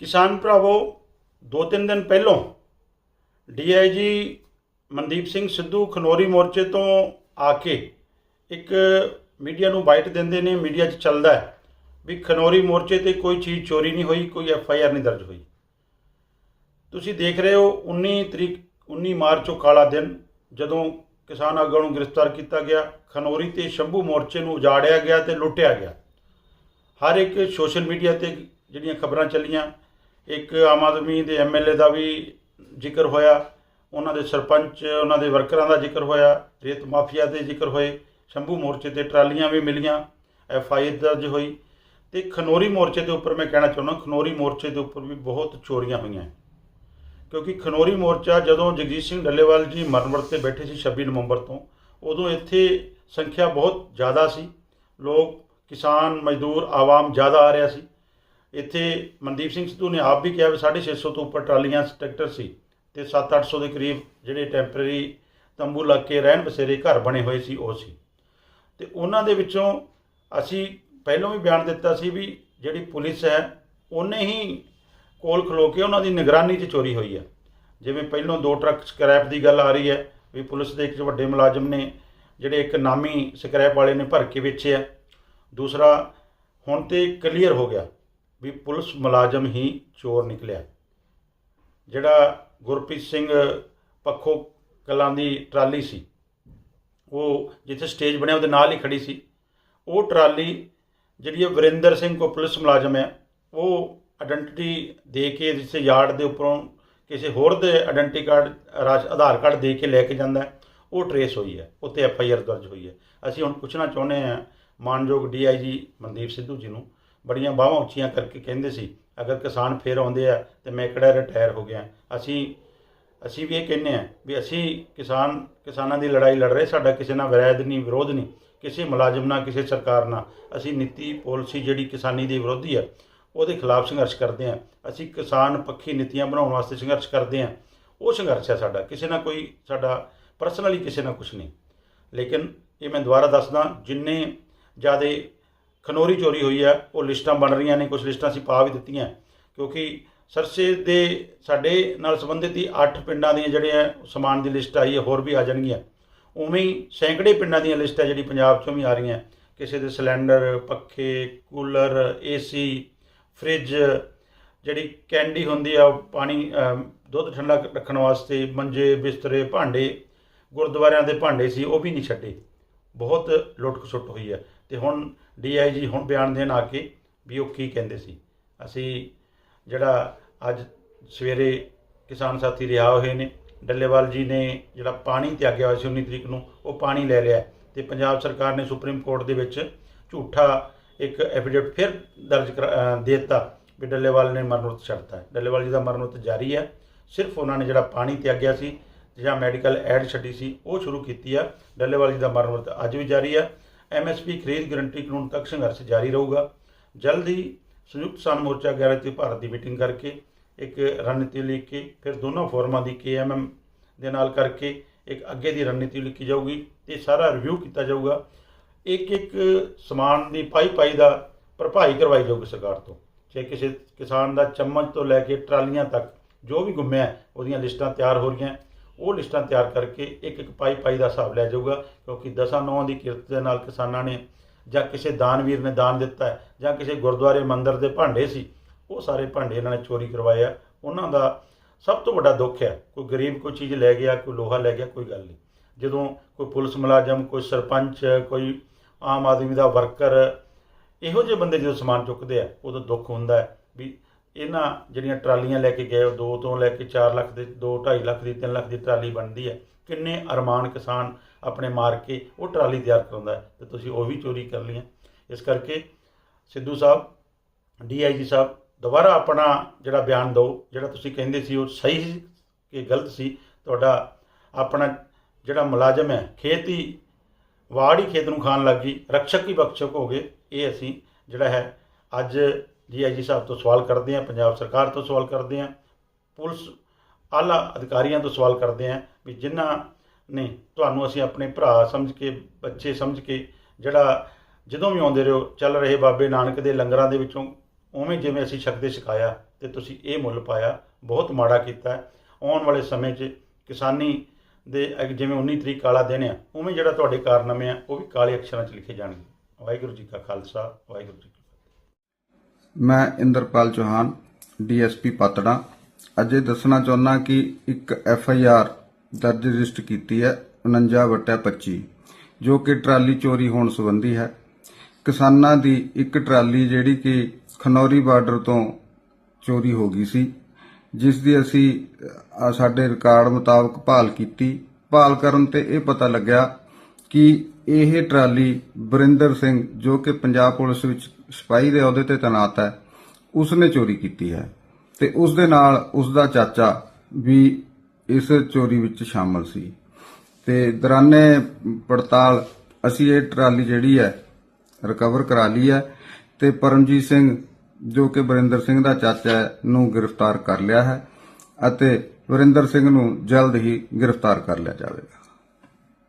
ਕਿਸਾਨ ਭਰਾਵੋ ਦੋ ਤਿੰਨ ਦਿਨ ਪਹਿਲੋਂ ਡੀਆਈਜੀ ਮਨਦੀਪ ਸਿੰਘ ਸਿੱਧੂ ਖਨੋਰੀ ਮੋਰਚੇ ਤੋਂ ਆ ਕੇ ਇੱਕ ਮੀਡੀਆ ਨੂੰ ਬਾਈਟ ਦਿੰਦੇ ਨੇ, ਮੀਡੀਆ 'ਚ ਚੱਲਦਾ ਹੈ ਵੀ ਖਨੋਰੀ ਮੋਰਚੇ ਤੇ ਕੋਈ ਚੀਜ਼ ਚੋਰੀ ਨਹੀਂ ਹੋਈ, ਕੋਈ ਐਫ ਆਈ ਆਰ ਨਹੀਂ ਦਰਜ ਹੋਈ। ਤੁਸੀਂ ਦੇਖ ਰਹੇ ਹੋ 19 ਤਰੀਕ 19 ਮਾਰਚ ਉਹ ਕਾਲਾ ਦਿਨ, ਜਦੋਂ ਕਿਸਾਨ ਆਗੂਆਂ ਨੂੰ ਗ੍ਰਿਫਤਾਰ ਕੀਤਾ ਗਿਆ, ਖਨੋਰੀ ਤੇ ਸ਼ੰਭੂ ਮੋਰਚੇ ਨੂੰ ਉਜਾੜਿਆ ਗਿਆ ਤੇ ਲੁੱਟਿਆ ਗਿਆ। ਹਰ ਇੱਕ ਸੋਸ਼ਲ ਮੀਡੀਆ ਤੇ ਜਿਹੜੀਆਂ ਖਬਰਾਂ ਚੱਲੀਆਂ ਇੱਕ ਆਮ ਆਦਮੀ ਦੇ ਐਮਐਲਏ ਦਾ ਵੀ ਜ਼ਿਕਰ ਹੋਇਆ, ਉਹਨਾਂ ਦੇ ਸਰਪੰਚ, ਉਹਨਾਂ ਦੇ ਵਰਕਰਾਂ ਦਾ ਜ਼ਿਕਰ ਹੋਇਆ, ਰੇਤ ਮਾਫੀਆ ਦੇ ਜ਼ਿਕਰ ਹੋਏ, ਸ਼ੰਭੂ ਮੋਰਚੇ ਤੇ ਟਰਾਲੀਆਂ ਵੀ ਮਿਲੀਆਂ, ਐਫ ਆਈ ਆਰ ਦਰਜ ਹੋਈ। ਤੇ ਖਨੋਰੀ ਮੋਰਚੇ ਦੇ ਉੱਪਰ ਮੈਂ ਕਹਿਣਾ ਚਾਹੁੰਦਾ, ਖਨੋਰੀ ਮੋਰਚੇ ਦੇ ਉੱਪਰ ਵੀ ਬਹੁਤ ਚੋਰੀਆਂ ਹੋਈਆਂ। ਕਿਉਂਕਿ ਖਨੋਰੀ ਮੋਰਚਾ ਜਦੋਂ ਜਗਜੀਤ ਸਿੰਘ ਡੱਲੇਵਾਲ ਜੀ ਮਰਨ ਤੇ ਬੈਠੇ ਸੀ 26 ਨਵੰਬਰ ਤੋਂ, ਉਦੋਂ ਇੱਥੇ ਸੰਖਿਆ ਬਹੁਤ ਜ਼ਿਆਦਾ ਸੀ। ਲੋਕ, ਕਿਸਾਨ, ਮਜ਼ਦੂਰ, ਆਵਾਮ ਜ਼ਿਆਦਾ ਆ ਰਿਹਾ ਸੀ। ਇੱਥੇ ਮਨਦੀਪ ਸਿੰਘ ਸਿੱਧੂ ਨੇ ਆਪ ਵੀ ਕਿਹਾ ਵੀ 650 ਤੋਂ ਉੱਪਰ ਟਰਾਲੀਆਂ, ਟਰੈਕਟਰ ਸੀ ਤੇ 7-800 ਦੇ ਕਰੀਬ ਜਿਹੜੇ ਟੈਂਪਰੇਰੀ ਤੰਬੂ ਲੱਗ ਕੇ ਰਹਿਣ ਬਸੇਰੇ ਘਰ ਬਣੇ ਹੋਏ ਸੀ, ਉਹ ਸੀ। ਤੇ ਉਹਨਾਂ ਦੇ ਵਿੱਚੋਂ ਅਸੀਂ ਪਹਿਲਾਂ ਵੀ ਬਿਆਨ ਦਿੱਤਾ ਸੀ ਵੀ ਜਿਹੜੀ ਪੁਲਿਸ ਹੈ, ਉਹਨੇ ਹੀ ਕੋਲ ਖਲੋ ਕੇ ਉਹਨਾਂ ਦੀ ਨਿਗਰਾਨੀ 'ਚ ਚੋਰੀ ਹੋਈ ਹੈ ਜਿਵੇਂ ਪਹਿਲਾਂ ਦੋ ਟਰੱਕ ਸਕ੍ਰੈਪ ਦੀ ਗੱਲ ਆ ਰਹੀ ਹੈ ਵੀ ਪੁਲਿਸ ਦੇ ਇੱਕ ਵੱਡੇ ਮੁਲਾਜ਼ਮ ਨੇ ਜਿਹੜੇ ਇੱਕ ਨਾਮੀ ਸਕ੍ਰੈਪ ਵਾਲੇ ਨੇ ਭਰ ਕੇ ਵੇਚਿਆ ਦੂਸਰਾ, ਹੁਣ ਤੇ ਕਲੀਅਰ ਹੋ ਗਿਆ ਵੀ ਪੁਲਿਸ ਮੁਲਾਜ਼ਮ ਹੀ ਚੋਰ ਨਿਕਲਿਆ। ਜਿਹੜਾ ਗੁਰਪ੍ਰੀਤ ਸਿੰਘ ਪੱਖੋ ਕਲਾਂ ਦੀ ਟਰਾਲੀ ਸੀ, ਉਹ ਜਿੱਥੇ ਸਟੇਜ ਬਣਿਆ ਉਹਦੇ ਨਾਲ ਹੀ ਖੜੀ ਸੀ। ਉਹ ਟਰਾਲੀ ਜਿਹੜੀ ਹੈ ਵਰਿੰਦਰ ਸਿੰਘ ਕੋ ਪੁਲਿਸ ਮੁਲਾਜ਼ਮ ਹੈ, ਉਹ ਆਇਡੈਂਟੀਟੀ ਦੇ ਕੇ ਜਿਸੇ ਯਾਰਡ ਦੇ ਉੱਪਰੋਂ ਕਿਸੇ ਹੋਰ ਦੇ ਆਇਡੈਂਟੀ ਕਾਰਡ ਰਾਸ਼ ਆਧਾਰ ਕਾਰਡ ਦੇ ਕੇ ਲੈ ਕੇ ਜਾਂਦਾ ਉਹ ਟਰੇਸ ਹੋਈ ਹੈ ਉੱਤੇ ਐਫ ਆਈ ਆਰ ਦਰਜ ਹੋਈ ਹੈ। ਅਸੀਂ ਹੁਣ ਪੁੱਛਣਾ ਚਾਹੁੰਦੇ ਹਾਂ ਮਾਨਯੋਗ ਡੀਆਈਜੀ ਮਨਦੀਪ ਸਿੱਧੂ ਜੀ ਨੂੰ ਬੜੀਆਂ ਬਾਹਾਂ ਉੱਚੀਆਂ ਕਰਕੇ ਕਹਿੰਦੇ ਸੀ, ਅਗਰ ਕਿਸਾਨ ਫੇਰ ਆਉਂਦੇ ਆ, ਤੇ ਮੈਂ ਕਿਹੜਾ ਰਿਟਾਇਰ ਹੋ ਗਿਆ। ਅਸੀਂ ਅਸੀਂ ਵੀ ਇਹ ਕਹਿੰਦੇ ਆ ਵੀ ਅਸੀਂ ਕਿਸਾਨ, ਕਿਸਾਨਾਂ ਦੀ ਲੜਾਈ ਲੜ ਰਹੇ, ਸਾਡਾ ਕਿਸੇ ਨਾਲ ਵਿਰੋਧ ਨਹੀਂ ਵਿਰੋਧ ਨਹੀਂ, ਕਿਸੇ ਮੁਲਾਜ਼ਮ ਨਾਲ, ਕਿਸੇ ਸਰਕਾਰ ਨਾਲ। ਅਸੀਂ ਨੀਤੀ ਪਾਲਿਸੀ ਜਿਹੜੀ ਕਿਸਾਨੀ ਦੇ ਵਿਰੋਧੀ ਆ, ਉਹਦੇ ਖਿਲਾਫ ਸੰਘਰਸ਼ ਕਰਦੇ ਹਾਂ ਅਸੀਂ ਕਿਸਾਨ ਪੱਖੀ ਨੀਤੀਆਂ ਬਣਾਉਣ ਵਾਸਤੇ ਸੰਘਰਸ਼ ਕਰਦੇ ਹਾਂ ਉਹ ਸੰਘਰਸ਼ ਹੈ ਸਾਡਾ, ਕਿਸੇ ਨਾਲ ਕੋਈ ਸਾਡਾ ਪਰਸਨਲੀ ਕਿਸੇ ਨਾਲ ਕੁਝ ਨਹੀਂ। ਲੇਕਿਨ ਇਹ ਮੈਂ ਦੁਬਾਰਾ ਦੱਸਦਾ, ਜਿੰਨੇ ਜ਼ਿਆਦਾ ਖਨੋਰੀ ਚੋਰੀ ਹੋਈ ਹੈ ਉਹ ਲਿਸਟਾਂ ਬਣ ਰਹੀਆਂ ਨੇ ਕੁਝ ਲਿਸਟਾਂ ਅਸੀਂ ਪਾ ਵੀ ਦਿੱਤੀਆਂ। ਕਿਉਂਕਿ ਸਰਸੇ ਦੇ ਸਾਡੇ ਨਾਲ ਸੰਬੰਧਿਤ ਹੀ 8 ਪਿੰਡਾਂ ਦੀਆਂ ਜਿਹੜੀਆਂ ਸਮਾਨ ਦੀ ਲਿਸਟ ਆਈ ਹੈ, ਹੋਰ ਵੀ ਆ ਜਾਣਗੀਆਂ। ਉਵੇਂ ਹੀ ਸੈਂਕੜੇ ਪਿੰਡਾਂ ਦੀਆਂ ਲਿਸਟ ਹੈ ਜਿਹੜੀ ਪੰਜਾਬ ਚੋਂ ਵੀ ਆ ਰਹੀਆਂ। ਕਿਸੇ ਦੇ ਸਿਲੰਡਰ, ਪੱਖੇ, ਕੂਲਰ, ਏਸੀ, ਫ੍ਰਿਜ, ਜਿਹੜੀ ਕੈਂਡੀ ਹੁੰਦੀ ਆ ਪਾਣੀ ਦੁੱਧ ਠੰਡਾ ਰੱਖਣ ਵਾਸਤੇ ਮੰਜੇ, ਬਿਸਤਰੇ, ਭਾਂਡੇ, ਗੁਰਦੁਆਰਿਆਂ ਦੇ ਭਾਂਡੇ ਸੀ, ਉਹ ਵੀ ਨਹੀਂ ਛੱਡੇ। ਬਹੁਤ ਲੁੱਟ ਖਸੁੱਟ ਹੋਈ ਹੈ। ਤੇ ਹੁਣ ਡੀਆਈਜੀ ਹੁਣ ਬਿਆਨ ਦੇਣ ਆ ਕੇ ਵੀ ਉਹ ਕੀ ਕਹਿੰਦੇ ਸੀ। ਅਸੀਂ ਜਿਹੜਾ ਅੱਜ ਸਵੇਰੇ ਕਿਸਾਨ ਸਾਥੀ ਰਿਹਾ ਹੋਏ ਨੇ, ਡੱਲੇਵਾਲ ਜੀ ਨੇ ਜਿਹੜਾ ਪਾਣੀ ਤਿਆਗਿਆ ਹੋਇਆ ਸੀ 19 ਤਰੀਕ ਨੂੰ, ਉਹ ਪਾਣੀ ਲੈ ਲਿਆ। ਤੇ ਪੰਜਾਬ ਸਰਕਾਰ ਨੇ ਸੁਪਰੀਮ ਕੋਰਟ ਦੇ ਵਿੱਚ ਝੂਠਾ ਇੱਕ ਐਫੀਡੇਵਿਟ ਫਿਰ ਦਰਜ ਕਰਾ- ਦੇ ਦਿੱਤਾ ਵੀ ਡੱਲੇਵਾਲ ਨੇ ਮਰਨੋਤ ਛੱਡਤਾ ਹੈ। ਡੱਲੇਵਾਲ ਜੀ ਦਾ ਮਰਨੋਤ ਜਾਰੀ ਹੈ। ਸਿਰਫ ਉਹਨਾਂ ਨੇ ਜਿਹੜਾ ਪਾਣੀ ਤਿਆਗਿਆ ਸੀ ਜਾਂ ਮੈਡੀਕਲ ਐਡ ਛੱਡੀ ਸੀ, ਉਹ ਸ਼ੁਰੂ ਕੀਤੀ ਆ। ਡੱਲੇਵਾਲ ਜੀ ਦਾ ਮਰਨੋਤ ਅੱਜ ਵੀ ਜਾਰੀ ਹੈ ਐਮਐਸਪੀ ਖਰੀਦ ਗਰੰਟੀ ਕਾਨੂੰਨ ਤੱਕ ਸੰਘਰਸ਼ ਜਾਰੀ ਰਹੂਗਾ। ਜਲਦ ਹੀ ਸੰਯੁਕਤ ਕਿਸਾਨ ਮੋਰਚਾ 11 ਤੇ ਭਾਰਤ ਦੀ ਮੀਟਿੰਗ ਕਰਕੇ, ਇੱਕ ਰਣਨੀਤੀ ਲਿਖ ਕੇ ਫਿਰ ਦੋਨੋਂ ਫੋਰਮਾਂ ਦੀ ਕੇਐਮਐਮ ਦੇ ਨਾਲ ਕਰਕੇ, ਇੱਕ ਅੱਗੇ ਦੀ ਰਣਨੀਤੀ ਲਿਖੀ ਜਾਊਗੀ ਤੇ ਸਾਰਾ ਰਿਵਿਊ ਕੀਤਾ ਜਾਊਗਾ। ਇੱਕ ਇੱਕ ਸਮਾਨ ਦੀ ਪਾਈ ਪਾਈ ਦਾ ਭਰਪਾਈ ਕਰਵਾਈ ਜਾਊਗੀ ਸਰਕਾਰ ਤੋਂ। ਜੇ ਕਿਸੇ ਕਿਸਾਨ ਦਾ ਚਮਚ ਤੋਂ ਲੈ ਕੇ ਟਰਾਲੀਆਂ ਤੱਕ ਜੋ ਵੀ ਗੁੰਮਿਆ ਉਹਦੀਆਂ ਲਿਸਟਾਂ ਤਿਆਰ ਹੋ ਰਹੀਆਂ। ਉਹ ਲਿਸਟਾਂ ਤਿਆਰ ਕਰਕੇ ਇੱਕ ਇੱਕ ਪਾਈ ਪਾਈ ਦਾ ਹਿਸਾਬ ਲਿਆ ਜਾਊਗਾ, ਕਿਉਂਕਿ ਦਸਾਂ ਨੌਂ ਦੀ ਕਿਰਤ ਦੇ ਨਾਲ ਕਿਸਾਨਾਂ ਨੇ ਜਾਂ ਕਿਸੇ ਦਾਨਵੀਰ ਨੇ ਦਾਨ ਦਿੱਤਾ ਹੈ, ਜਾਂ ਕਿਸੇ ਗੁਰਦੁਆਰੇ ਮੰਦਿਰ ਦੇ ਭਾਂਡੇ ਸੀ, ਉਹ ਸਾਰੇ ਭਾਂਡੇ ਇਹਨਾਂ ਨੇ ਚੋਰੀ ਕਰਵਾਏ ਆ। ਉਹਨਾਂ ਦਾ ਸਭ ਤੋਂ ਵੱਡਾ ਦੁੱਖ ਹੈ, ਕੋਈ ਗਰੀਬ ਕੋਈ ਚੀਜ਼ ਲੈ ਗਿਆ, ਕੋਈ ਲੋਹਾ ਲੈ ਗਿਆ, ਕੋਈ ਗੱਲ ਨਹੀਂ। ਜਦੋਂ ਕੋਈ ਪੁਲਿਸ ਮੁਲਾਜ਼ਮ, ਕੋਈ ਸਰਪੰਚ, ਕੋਈ ਆਮ ਆਦਮੀ ਦਾ ਵਰਕਰ, ਇਹੋ ਜਿਹੇ ਬੰਦੇ ਜਦੋਂ ਸਮਾਨ ਚੁੱਕਦੇ ਆ, ਉਦੋਂ ਦੁੱਖ ਹੁੰਦਾ ਹੈ ਵੀ ਇਹਨਾਂ ਜਿਹੜੀਆਂ ਟਰਾਲੀਆਂ ਲੈ ਕੇ ਗਏ ਉਹ 2 ਤੋਂ ਲੈ ਕੇ 4 ਲੱਖ ਦੇ 2 2.5 ਲੱਖ ਦੀ 3 ਲੱਖ ਦੀ ਟਰਾਲੀ ਬਣਦੀ ਹੈ। ਕਿੰਨੇ ਅਰਮਾਨ ਕਿਸਾਨ ਆਪਣੇ ਮਾਰ ਕੇ ਉਹ ਟਰਾਲੀ ਤਿਆਰ ਕਰਾਉਂਦਾ ਹੈ ਤੇ ਤੁਸੀਂ ਉਹ ਵੀ ਚੋਰੀ ਕਰ ਲਈਆਂ। ਇਸ ਕਰਕੇ ਸਿੱਧੂ ਸਾਹਿਬ, ਡੀਆਈਜੀ ਸਾਹਿਬ, ਦੁਬਾਰਾ ਆਪਣਾ ਜਿਹੜਾ ਬਿਆਨ ਦਿਓ, ਜਿਹੜਾ ਤੁਸੀਂ ਕਹਿੰਦੇ ਸੀ ਉਹ ਸਹੀ ਸੀ ਕਿ ਗਲਤ ਸੀ, ਤੁਹਾਡਾ ਆਪਣਾ ਜਿਹੜਾ ਮੁਲਾਜ਼ਮ ਹੈ, ਖੇਤ ਹੀ, ਵਾੜ ਹੀ ਖੇਤ ਨੂੰ ਖਾਣ ਲੱਗ ਗਈ ਰਕਸ਼ਕ ਹੀ ਬਖਸ਼ਕ ਹੋ ਗਏ, ਇਹ ਅਸੀਂ ਜਿਹੜਾ ਹੈ ਅੱਜ ਡੀਆਈਜੀ ਸਾਹਿਬ ਤੋਂ ਸਵਾਲ ਕਰਦੇ ਹਾਂ, ਪੰਜਾਬ ਸਰਕਾਰ ਤੋਂ ਸਵਾਲ ਕਰਦੇ ਹਾਂ, ਪੁਲਿਸ ਆਲਾ ਅਧਿਕਾਰੀਆਂ ਤੋਂ ਸਵਾਲ ਕਰਦੇ ਹਾਂ ਵੀ ਜਿਨ੍ਹਾਂ ਨੇ ਤੁਹਾਨੂੰ ਅਸੀਂ ਆਪਣੇ ਭਰਾ ਸਮਝ ਕੇ, ਬੱਚੇ ਸਮਝ ਕੇ ਜਿਹੜਾ ਜਦੋਂ ਵੀ ਆਉਂਦੇ ਰਹੋ, ਚੱਲ ਰਹੇ ਬਾਬੇ ਨਾਨਕ ਦੇ ਲੰਗਰਾਂ ਦੇ ਵਿੱਚੋਂ ਉਵੇਂ ਜਿਵੇਂ ਅਸੀਂ ਛਕਦੇ ਸਿਖਾਇਆ ਤੇ ਤੁਸੀਂ ਇਹ ਮੁੱਲ ਪਾਇਆ, ਬਹੁਤ ਮਾੜਾ ਕੀਤਾ। ਆਉਣ ਵਾਲੇ ਸਮੇਂ 'ਚ ਕਿਸਾਨੀ ਦੇ ਅੱਗੇ, ਜਿਵੇਂ 19 ਤਰੀਕ ਕਾਲਾ ਦਿਨ ਆ, ਉਵੇਂ ਜਿਹੜਾ ਤੁਹਾਡੇ ਕਾਰਨਾਮੇ ਆ, ਉਹ ਵੀ ਕਾਲੇ ਅਕਸ਼ਰਾਂ 'ਚ ਲਿਖੇ ਜਾਣਗੇ। ਵਾਹਿਗੁਰੂ ਜੀ ਕਾ ਖਾਲਸਾ, ਵਾਹਿਗੁਰੂ ਜੀ ਮੈਂ ਇੰਦਰਪਾਲ ਚੌਹਾਨ, ਡੀਐਸਪੀ ਪਾਤੜਾ। ਅਜੇ ਦੱਸਣਾ ਚਾਹੁੰਦਾ ਕਿ ਇੱਕ ਐਫ ਆਈ ਆਰ ਦਰਜ ਰਜਿਸਟਰ ਕੀਤੀ ਹੈ 49 ਵਟਾ 25 ਜੋ ਕਿ ਟਰਾਲੀ ਚੋਰੀ ਹੋਣ ਸੰਬੰਧੀ ਹੈ। ਕਿਸਾਨਾਂ ਦੀ ਇੱਕ ਟਰਾਲੀ ਜਿਹੜੀ ਕਿ ਖਨੌਰੀ ਬਾਰਡਰ ਤੋਂ ਚੋਰੀ ਹੋ ਗਈ ਸੀ, ਜਿਸ ਦੀ ਅਸੀਂ ਸਾਡੇ ਰਿਕਾਰਡ ਮੁਤਾਬਕ ਭਾਲ ਕੀਤੀ। ਭਾਲ ਕਰਨ ਤੇ ਇਹ ਪਤਾ ਲੱਗਿਆ ਕਿ ਇਹ ਟਰਾਲੀ ਬਰਿੰਦਰ ਸਿੰਘ, ਜੋ ਕਿ ਪੰਜਾਬ ਪੁਲਿਸ ਵਿੱਚ ਸਿਪਾਹੀ ਦੇ ਅਹੁਦੇ ਤੇ ਤੈਨਾਤ ਹੈ ਉਸ ਨੇ ਚੋਰੀ ਕੀਤੀ ਹੈ ਤੇ ਉਸ ਦੇ ਨਾਲ ਉਸ ਦਾ ਚਾਚਾ ਵੀ ਇਸ ਚੋਰੀ ਵਿੱਚ ਸ਼ਾਮਲ ਸੀ। ਤੇ ਦੌਰਾਨੇ ਪੜਤਾਲ, ਅਸੀਂ ਇਹ ਟਰਾਲੀ ਜਿਹੜੀ ਹੈ, ਰਿਕਵਰ ਕਰਾ ਲਈ ਹੈ ਤੇ ਪਰਮਜੀਤ ਸਿੰਘ, ਜੋ ਕਿ ਬਰਿੰਦਰ ਸਿੰਘ ਦਾ ਚਾਚਾ ਹੈ, ਨੂੰ ਗ੍ਰਿਫਤਾਰ ਕਰ ਲਿਆ ਹੈ ਅਤੇ ਵਰਿੰਦਰ ਸਿੰਘ ਨੂੰ ਜਲਦ ਹੀ ਗ੍ਰਿਫਤਾਰ ਕਰ ਲਿਆ ਜਾਵੇਗਾ।